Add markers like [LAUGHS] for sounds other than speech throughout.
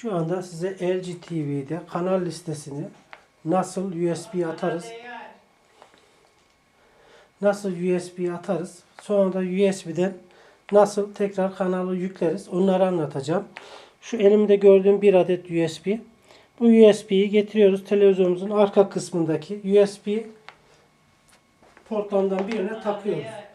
Şu anda size LG TV'de kanal listesini nasıl USB atarız, nasıl USB atarız, sonra da USB'den nasıl tekrar kanalı yükleriz onları anlatacağım. Şu elimde gördüğüm bir adet USB. Bu USB'yi getiriyoruz televizyonumuzun arka kısmındaki USB portlarından birine takıyoruz.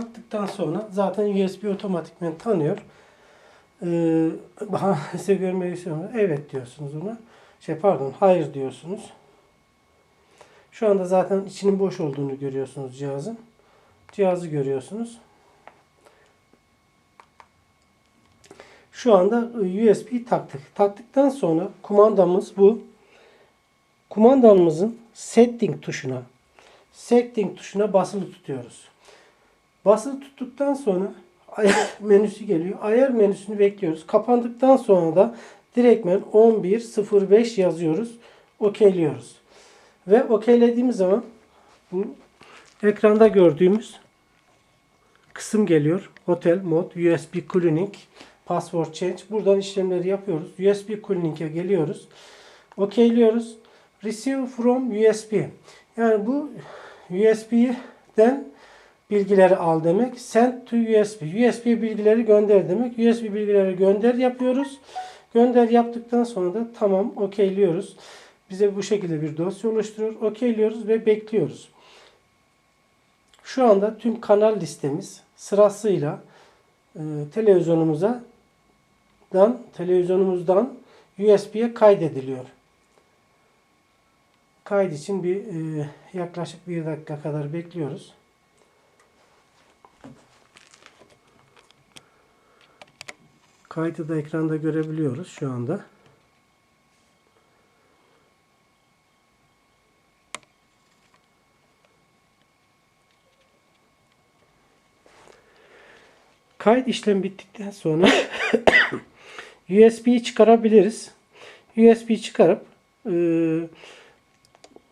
Taktıktan sonra zaten USB otomatikmen tanıyor. Ee, [LAUGHS] size görmek istiyorum. Evet diyorsunuz ona. Şey pardon hayır diyorsunuz. Şu anda zaten içinin boş olduğunu görüyorsunuz cihazın. Cihazı görüyorsunuz. Şu anda USB taktık. Taktıktan sonra kumandamız bu. Kumandamızın setting tuşuna setting tuşuna basılı tutuyoruz. Basılı tuttuktan sonra ayar [LAUGHS] menüsü geliyor. Ayar menüsünü bekliyoruz. Kapandıktan sonra da direktmen 11.05 yazıyoruz. Okeyliyoruz. Ve okeylediğimiz zaman bu ekranda gördüğümüz kısım geliyor. Hotel mod, USB cleaning, password change. Buradan işlemleri yapıyoruz. USB cleaning'e geliyoruz. Okeyliyoruz. Receive from USB. Yani bu USB'den bilgileri al demek. Send to USB. USB bilgileri gönder demek. USB bilgileri gönder yapıyoruz. Gönder yaptıktan sonra da tamam okeyliyoruz. Bize bu şekilde bir dosya oluşturuyor. Okeyliyoruz ve bekliyoruz. Şu anda tüm kanal listemiz sırasıyla e, televizyonumuza dan televizyonumuzdan USB'ye kaydediliyor. Kayıt için bir e, yaklaşık bir dakika kadar bekliyoruz. Kaydı da ekranda görebiliyoruz şu anda. Kayıt işlemi bittikten sonra [COUGHS] USB'yi çıkarabiliriz. USB çıkarıp e,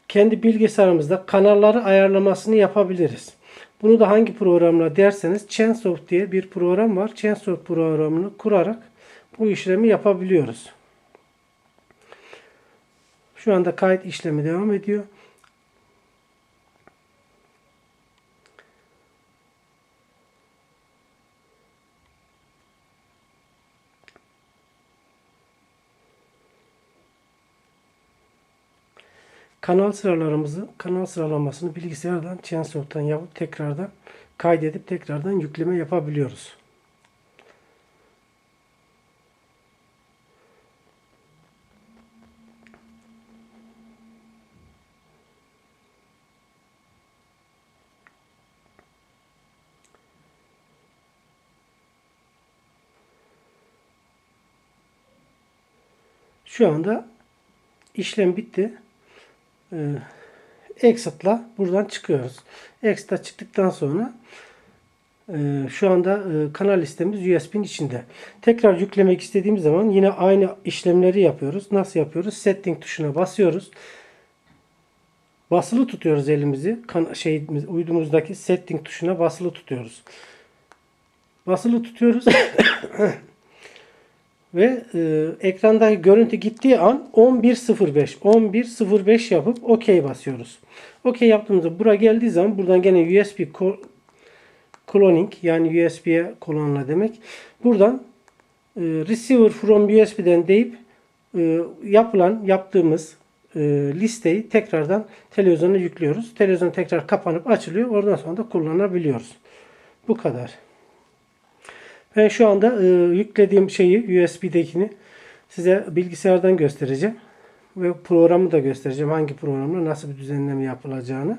kendi bilgisayarımızda kanalları ayarlamasını yapabiliriz. Bunu da hangi programla derseniz Chainsoft diye bir program var. Chainsoft programını kurarak bu işlemi yapabiliyoruz. Şu anda kayıt işlemi devam ediyor. Kanal sıralarımızı, kanal sıralamasını bilgisayardan, Chainsoft'tan yapıp tekrardan kaydedip tekrardan yükleme yapabiliyoruz. Şu anda işlem bitti e, exit'la buradan çıkıyoruz. Exit'a çıktıktan sonra e, şu anda e, kanal listemiz USB'nin içinde. Tekrar yüklemek istediğimiz zaman yine aynı işlemleri yapıyoruz. Nasıl yapıyoruz? Setting tuşuna basıyoruz. Basılı tutuyoruz elimizi. Kan şey uydumuzdaki setting tuşuna basılı tutuyoruz. Basılı tutuyoruz. [COUGHS] Ve e, ekrandaki görüntü gittiği an 11.05 11.05 yapıp OK basıyoruz. OK yaptığımızda bura geldiği zaman buradan gene USB cloning yani USB'ye kullanıla demek. Buradan e, receiver from USB'den deyip e, yapılan yaptığımız e, listeyi tekrardan televizyona yüklüyoruz. Televizyon tekrar kapanıp açılıyor. Oradan sonra da kullanabiliyoruz. Bu kadar. Ben şu anda e, yüklediğim şeyi USB'dekini size bilgisayardan göstereceğim. Ve programı da göstereceğim. Hangi programla nasıl bir düzenleme yapılacağını.